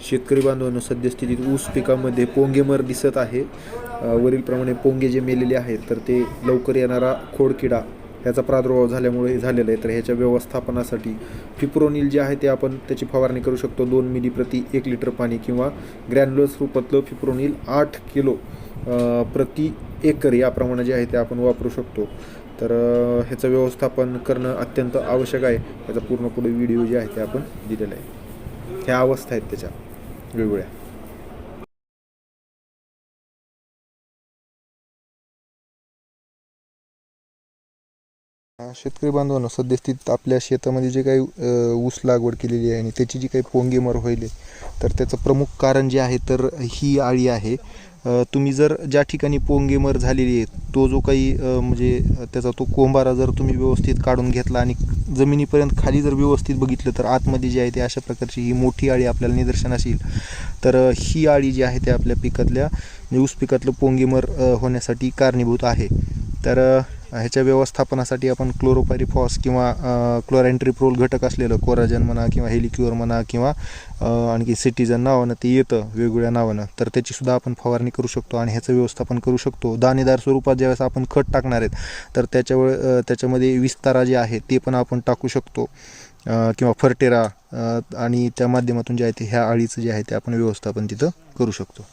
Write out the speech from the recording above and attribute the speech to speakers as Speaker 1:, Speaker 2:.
Speaker 1: शेतकरी बांधवांनो सद्यस्थितीत ऊस पिकामध्ये पोंगेमर दिसत आहे. वरीलप्रमाणे पोंगे जे मेलेले आहेत तर ते लवकर येणारा खोडकिडा ह्याचा प्रादुर्भाव झाल्यामुळे झालेला आहे. तर ह्याच्या व्यवस्थापनासाठी फिप्रोनिल जे आहे ते आपण त्याची फवारणी करू शकतो. दोन मिली प्रति एक लिटर पाणी किंवा ग्रॅन्युलर स्वरूपातलं फिप्रोनिल आठ किलो प्रति एकर याप्रमाणे जे आहे ते आपण वापरू शकतो. तर ह्याचं व्यवस्थापन करणं अत्यंत आवश्यक आहे. याचा पूर्ण पुढे व्हिडिओ जे आहे ते आपण दिलेला आहे. ह्या अवस्था आहेत त्याच्या. वेगवेगळ्या शेतकरी बांधवांनो सद्यस्थितीत आपल्या शेतामध्ये जे काही ऊस लागवड केलेली आहे आणि त्याची जी काही पोंगेमर होईल तर त्याचं प्रमुख कारण जे आहे तर ही आळी आहे. तुम्ही जर ज्या ठिकाणी पोंगेमर झालेली आहे तो जो काही म्हणजे त्याचा तो कोंबारा जर तुम्ही व्यवस्थित काढून घेतला आणि जमिनीपर्यंत खाली जर व्यवस्थित बघितलं तर आतमध्ये जी आहे ते अशा प्रकारची ही मोठी आळी आपल्याला निदर्शनास येईल तर ही आळी जी आहे ते आपल्या पिकातल्या म्हणजे ऊस पिकातलं पोंगेमर होण्यासाठी कारणीभूत आहे. तर ह्याच्या व्यवस्थापनासाठी आपण क्लोरोपायरिफॉस किंवा क्लोरॅन्ट्रिप्रोल घटक असलेलं कोराजन म्हणा किंवा हेलिक्युअर म्हणा किंवा आणखी सिटीजन नावानं ते येतं वेगवेगळ्या नावानं. तर त्याचीसुद्धा आपण फवारणी करू शकतो आणि ह्याचं व्यवस्थापन करू शकतो. दाणेदार स्वरूपात ज्यावेळेस आपण खत टाकणार आहेत तर त्याच्यावर त्याच्यामध्ये विस्तारा जे आहे ते पण आपण टाकू शकतो. किंवा फर्टेरा आणि त्या माध्यमातून जे आहे ते ह्या अळीचं जे आहे ते आपण व्यवस्थापन तिथं करू शकतो.